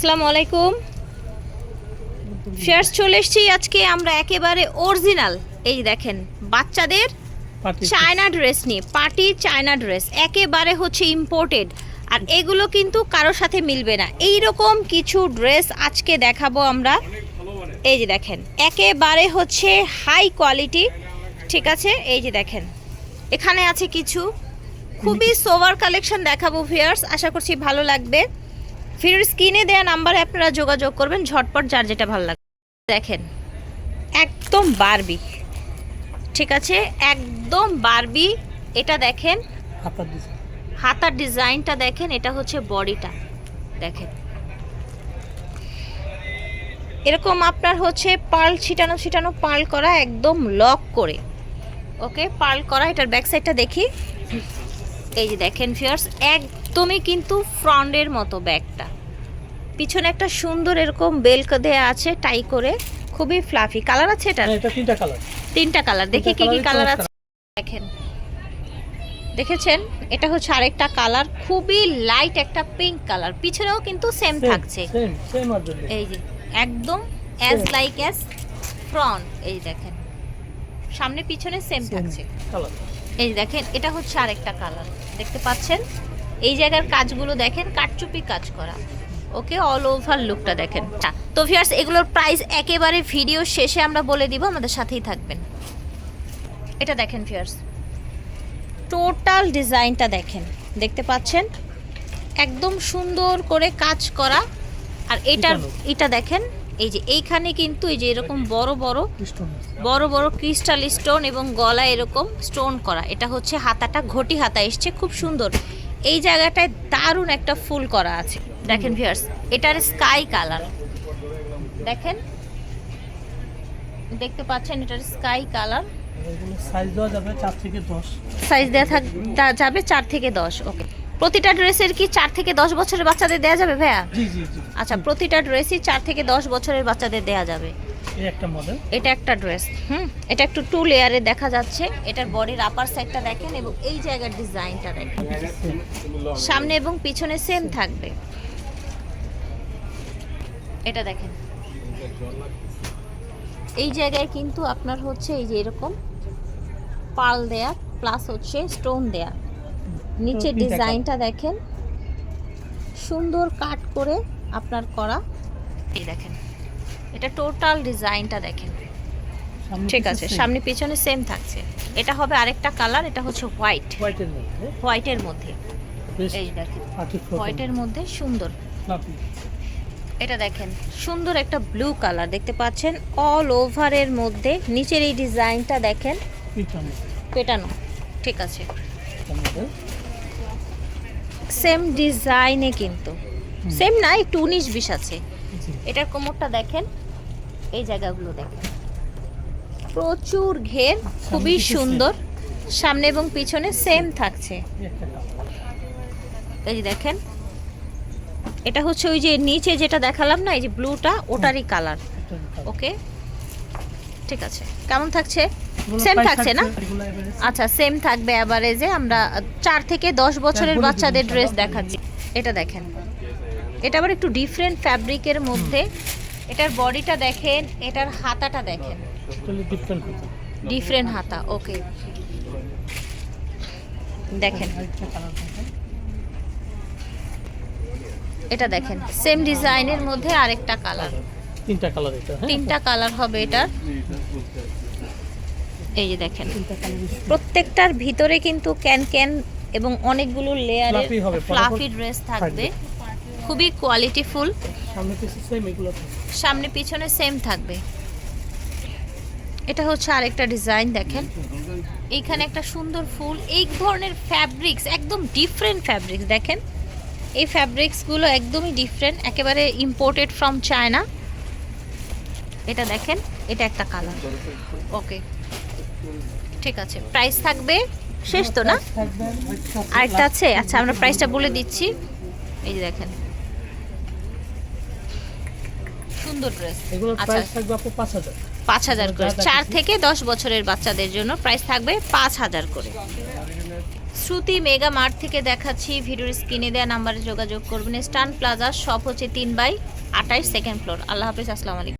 আসসালামু আলাইকুম। ফেয়ার্স চলে এসেছি আজকে আমরা একেবারে অরিজিনাল এই দেখেন বাচ্চাদের চায়না ড্রেস নিয়ে পার্টি চায়না ড্রেস একেবারে হচ্ছে ইম্পোর্টেড আর এগুলো কিন্তু কারোর সাথে মিলবে না। এই রকম কিছু ড্রেস আজকে দেখাবো আমরা। এই যে দেখেন একেবারে হচ্ছে হাই কোয়ালিটি ঠিক আছে? এই যে দেখেন এখানে আছে কিছু। খুবই সোভার কালেকশন দেখাবো ভিয়ার্স আশা করছি ভালো লাগবে। ফির স্ক্রিনে দেওয়া নাম্বারে আপনারা যোগাযোগ করবেন ঝটপট যার যেটা ভালো লাগে। দেখেন একদম বারবি। ঠিক আছে? একদম বারবি। এটা দেখেন হাতার ডিজাইনটা দেখেন এটা হচ্ছে বডিটা। দেখেন। এরকম আপনার হচ্ছে পার্ল ছিটানো ছিটানো পার্ল করা একদম লক করে। ওকে পার্ল করা এটার ব্যাক সাইডটা দেখি। এই যে দেখেন ফিয়ার্স একদমই কিন্তু ফ্রন্টের মতো ব্যাগটা। পিছনে একটা সুন্দর এরকম বেল্ক দেয়া আছে টাই করে। খুবই ফ্লাফি কালার আছে এটা হ্যাঁ এটা তিনটা কালার তিনটা কালার দেখি কি কি কালার আছে। দেখেন। দেখেছেন? এটা হচ্ছে আরেকটা কালার খুবই লাইট একটা পিঙ্ক কালার পিছনেও কিন্তু সেম থাকছে। এই যে একদম অ্যাজ লাইক অ্যাজ ফ্রন্ট এই দেখেন। সামনে পিছনে সেম থাকছে। এই দেখেন এটা হচ্ছে আরেকটা কালার দেখতে পাচ্ছেন? এই জায়গার কাজগুলো দেখেন কাটচুপি কাজ করা। ওকে অল ওভার লুকটা দেখেন। আচ্ছা, তো ভিউয়ার্স এগুলোর প্রাইস একেবারে ভিডিও শেষে আমরা বলে দিব আমাদের সাথেই থাকবেন। এটা দেখেন ভিউয়ার্স টোটাল ডিজাইনটা দেখেন দেখতে পাচ্ছেন? একদম সুন্দর করে কাজ করা। আর এটার এটা দেখেন এই যে এইখানে কিন্তু এই যে এরকম বড় বড় বড় বড় ক্রিস্টাল স্টোন এবং গলা এরকম স্টোন করা। এটা হচ্ছে হাতাটা ঘটি হাতা এসছে খুব সুন্দর। এই জায়গাটায় দারুণ একটা ফুল করা আছে। দেখেন ভিউয়ার্স এটার স্কাই কালার দেখেন দেখতে পাচ্ছেন এটার স্কাই কালার সাইজ দেওয়া যাবে চার থেকে দশ। সাইজ দেওয়া থাক যাবে চার থেকে দশ ওকে প্রতিটা ড্রেসের কি চার থেকে দশ বছরের বাচ্চাদের দেওয়া যাবে ভাইয়া? জি জি জি। আচ্ছা প্রতিটা ড্রেসই চার থেকে দশ বছরের বাচ্চাদের দেওয়া যাবে। এই একটা মডেল এটা একটা ড্রেস হুম। এটা একটু টু লেয়ারে দেখা যাচ্ছে। এটার বডির আপার সাইডটা দেখেন এবং এই জায়গার ডিজাইনটা দেখেন। সামনে এবং পিছনে সেম থাকবে। এটা দেখেন। এই জায়গায় কিন্তু আপনার হচ্ছে এই যে এরকম পাল দেয়া প্লাস হচ্ছে স্টোন দেয়া নিচে ডিজাইনটা দেখেন। সুন্দর কাট করে আপনার করা। এই দেখেন এটা টোটাল ডিজাইনটা দেখেন। ঠিক আছে সামনে পিছনে সেম থাকছে। এটা হবে আরেকটা কালার এটা হচ্ছে হোয়াইট হোয়াইটের মধ্যে। হোয়াইটের মধ্যে। এই দেখেন হোয়াইটের মধ্যে সুন্দর। এটা দেখেন সুন্দর একটা ব্লু কালার দেখতে পাচ্ছেন? অল ওভারের মধ্যে নিচের এই ডিজাইনটা দেখেন পেটানো। ঠিক আছে। সেম ডিজাইনে কিন্তু। সেম না একটু উনিশ বিশ আছে। এটার কোমরটা দেখেন এই জায়গাগুলো দেখেন। প্রচুর ঘের খুবই সুন্দর। সামনে এবং পিছনে সেম থাকছে। এই দেখেন এটা হচ্ছে ওই যে নিচে যেটা দেখালাম না এই যে ব্লুটা ওটারই কালার। ওকে? ঠিক আছে। কেমন থাকছে? সেম থাকছে না? আচ্ছা সেম থাকবে অ্যাভারেজে আমরা চার থেকে দশ বছরের বাচ্চাদের ড্রেস। দেখাচ্ছি। এটা দেখেন। এটা আবার একটু ডিফারেন্ট ফ্যাব্রিকের মধ্যে। এটার বডিটা দেখেন এটার হাতাটা দেখেন। ডিফারেন্ট হাতা। ওকে দেখেন। এটা দেখেন সেম ডিজাইনের মধ্যে আরেকটা কালার তিনটা কালার এটা হ্যাঁ? তিনটা কালার হবে এটার এই যে দেখেন তিনটা কালার প্রত্যেকটার ভিতরে কিন্তু ক্যান ক্যান এবং অনেকগুলো লেয়ারের ফ্লাফি ড্রেস থাকবে। খুবই কোয়ালিটিফুল সামনে পিছনে সেম থাকবে। এটা হচ্ছে আরেকটা ডিজাইন দেখেন। এইখানে একটা সুন্দর ফুল। এই ধরনের ফ্যাব্রিক্স একদম ডিফারেন্ট ফ্যাব্রিক্স দেখেন। এই ফ্যাব্রিক্সগুলো একদমই ডিফারেন্ট একেবারে ইম্পোর্টেড ফ্রম চায়না এটা দেখেন এটা একটা কালার ওকে ঠিক আছে। প্রাইস থাকবে শেষ তো না? আরেকটা আছে? আচ্ছা আমরা প্রাইসটা বলে দিচ্ছি। এই যে দেখেন। সুন্দর ড্রেস আচ্ছা। পাঁচ হাজার। করে। চার থেকে দশ বছরের বাচ্চাদের জন্য প্রাইস থাকবে পাঁচ হাজার করে। শ্রুতি মেগা মার্ট থেকে দেখাচ্ছি, ভিডিওর স্ক্রিনে দেওয়া নাম্বারে যোগাযোগ করবেন। স্টান প্লাজা শপ হচ্ছে তিন বাই আঠাইশ সেকেন্ড ফ্লোর। আল্লাহ হাফিজ, আসসালামু আলাইকুম।